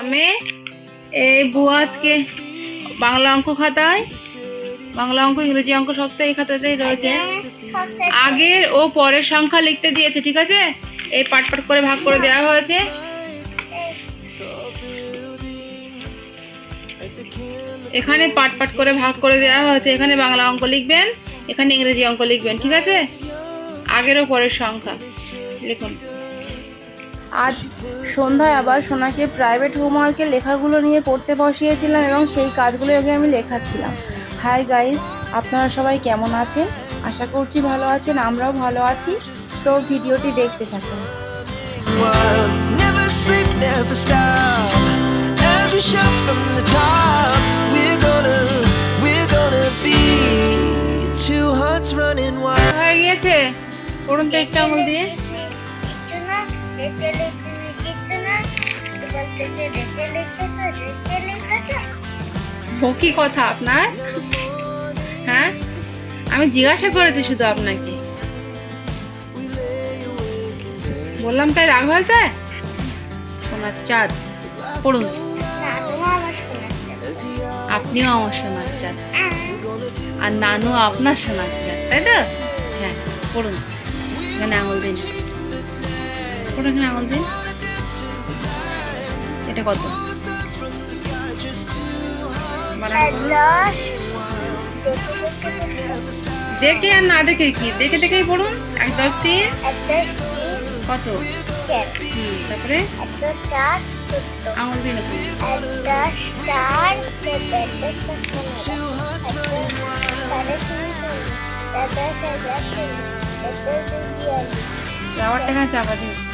আমি এই বুয়া আজকে বাংলা অঙ্ক খাতায় বাংলা অঙ্ক ইংরেজি অঙ্ক সব তো এই খাতাতেই রয়েছে। আগের ও পরের সংখ্যা লিখতে দিয়েছে ঠিক আছে? এই পাট পাট করে ভাগ করে দেওয়া হয়েছে। এখানে পাট পাট করে ভাগ করে দেওয়া হয়েছে। এখানে বাংলা অঙ্ক লিখবেন এখানে ইংরেজি অঙ্ক লিখবেন ঠিক আছে? আগের ও পরের সংখ্যা। লিখুন। আজ সন্ধ্যায় আবার সোনাকে প্রাইভেট হোমওয়ার্কের লেখাগুলো নিয়ে পড়তে বসিয়েছিলাম এবং সেই কাজগুলো ওকে আমি লেখাচ্ছিলাম। হাই গাইজ আপনারা সবাই কেমন আছেন? আশা করছি ভালো আছেন আমরাও ভালো আছি। সো ভিডিওটি দেখতে থাকুন. হয়ে গিয়েছে? পড়ুন তো একটা আঙুল দিয়ে। কি কথা আপনার? হ্যাঁ? আমি জিজ্ঞাসা করেছি শুধু আপনাকে। বললাম তাই রাগ হয়েছে? সোনার চাঁদ, পড়ুন। আপনিও আমার সোনার চাঁদ। আর নানু আপনার সোনার চাঁদ, তাই তো? হ্যাঁ পড়ুন। এখানে আঙুল দিন পড়ুন এখানে আঙুল দিন? এটা কত? বাড়ান দেখে আর না দেখে কি? দেখে দেখেই পড়ুন। এক দশ তিন। কত? তারপরে? আঙুল এখানে চাপা দিন।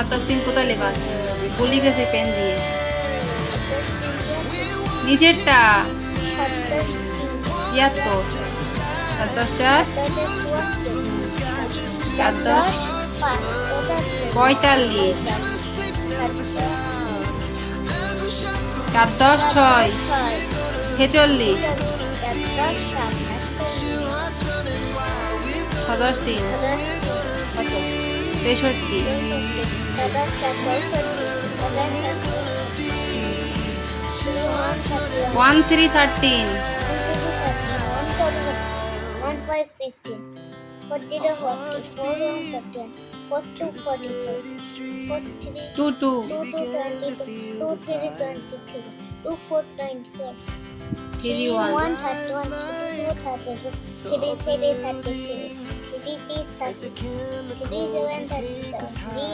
সাতাশ সাতাশ তিন কোথায় লেখা আছে বলি গেছে পেন দিয়ে সাতাশ তিন তিয়াত্তর সাত দশ চার চার দশ পঁয়তাল্লিশ চার দশ ছয় ছেচল্লিশ ছ তিন তেষট্টি one three thirteen two two. Three one one thirty one. Two thirty two. Three three thirty three. Three six thirty six. Three seven thirty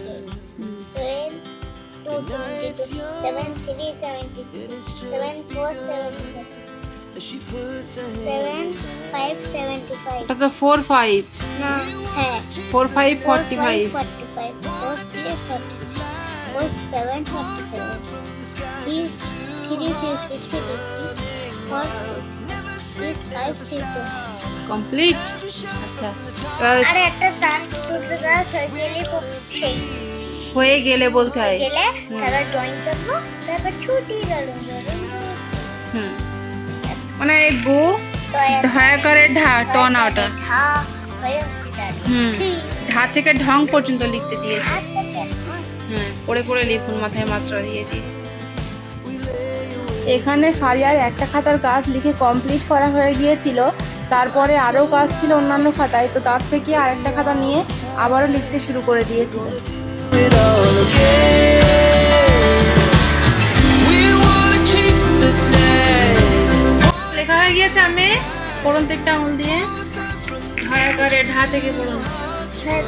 seven. Three eight fifty eight. Seven two twenty two. Seven three seventy six. Seven four seventy seven. She puts her Seven five seventy five. ওটা তো four five না হ্যাঁ four five forty five forty five four three forty four seven forty seven three three fifty three four six five six Complete? আচ্ছা আর একটা দাঁত দুটো দাঁত হয়ে গেলে সেই। হয়ে গেলে বলতে হয় গেলে তারপর ড্রয়িং করব তারপর ছুটি গেল। হুম। মানে বউ ঢয়া করে ঢা টন আউটা ধা হয়ে হুম। ঢা থেকে ঢং পর্যন্ত লিখতে দিয়েছে। হ্যাঁ পড়ে পড়ে লিখুন মাথায় মাত্রা দিয়ে দিয়ে এখানে ফারিয়ার একটা খাতার কাজ লিখে কমপ্লিট করা হয়ে গিয়েছিল। তারপরে আরও কাজ ছিল অন্যান্য খাতায় তো তার থেকে আরেকটা খাতা নিয়ে আবারও লিখতে শুরু করে দিয়েছিল. লেখা হয়ে গিয়েছে আমি পড়ুন তো আঙুল দিয়ে। ঢয়া ঢা থেকে পড়ুন।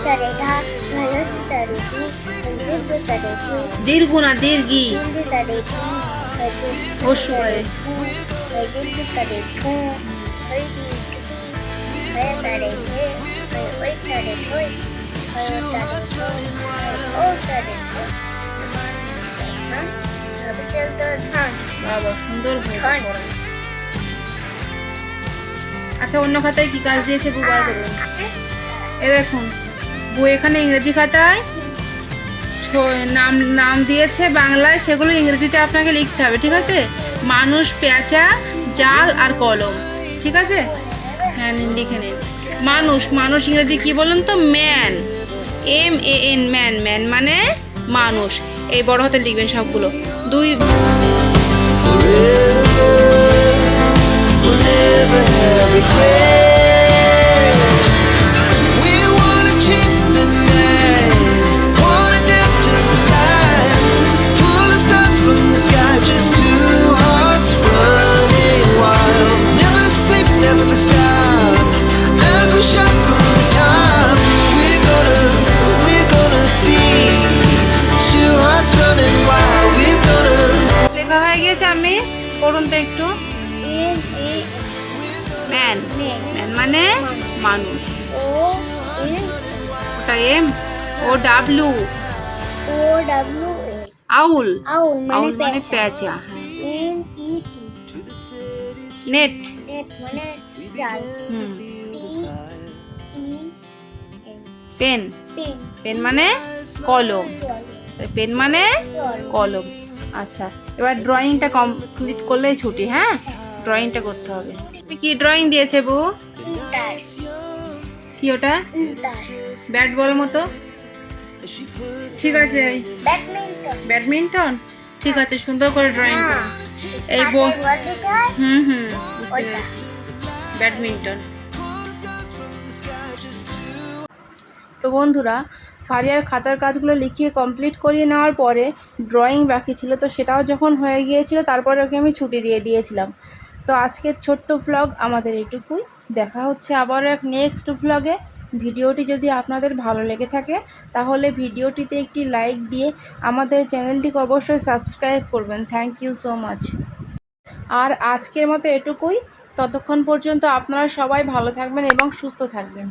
তারে দীর্ঘ তারে হয়ে সুন্দর হয়েছে আচ্ছা অন্য খাতায় কি কাজ দিয়েছে করুন এ দেখুন বই এখানে ইংরেজি খাতায় নাম নাম দিয়েছে বাংলায় সেগুলো ইংরেজিতে আপনাকে লিখতে হবে ঠিক আছে? মানুষ পেঁচা জাল আর কলম ঠিক আছে? হ্যাঁ লিখে মানুষ মানুষ ইংরেজি কি বলুন তো? Man. M A N, man man মানে মানুষ। এই বড় হাতে লিখবেন সবগুলো। দুই আমি করুন তো একটু। ম্যান ম্যান মানে মানুষ। ওটা এম ও ডাব্লু ও আউল আউল মানে পেঁচা পেঁচা এন ই টি নেট মানে জাল। পেন পেন মানে কলম। পেন মানে কলম। আচ্ছা এবার ড্রয়িংটা কমপ্লিট করলেই ছুটি হ্যাঁ? ড্রয়িংটা করতে হবে। কি ড্রয়িং দিয়েছে বউ? কি ওটা? ব্যাট বল মতো? ঠিক আছে। ব্যাডমিন্টন ঠিক আছে, সুন্দর করে ড্রয়িং করো। এই এই বো- বল দিতে হয় হুম হুম ব্যাডমিন্টন তো বন্ধুরা ফারিয়ার খাতার কাজগুলো লিখিয়ে কমপ্লিট করিয়ে নেওয়ার পরে ড্রয়িং বাকি ছিল, তো সেটাও যখন হয়ে গিয়েছিল, তারপরে ওকে আমি ছুটি দিয়ে দিয়েছিলাম। তো আজকের ছোট্ট ভ্লগ আমাদের এটুকুই দেখা হচ্ছে আবার এক নেক্সট ভ্লগে ভিডিওটি যদি আপনাদের ভালো লেগে থাকে, তাহলে ভিডিওটিতে একটি লাইক দিয়ে আমাদের চ্যানেলটিকে অবশ্যই সাবস্ক্রাইব করবেন। থ্যাংক ইউ সো মাচ আর আজকের মতো এটুকুই। ততক্ষণ পর্যন্ত আপনারা সবাই ভালো থাকবেন এবং সুস্থ থাকবেন।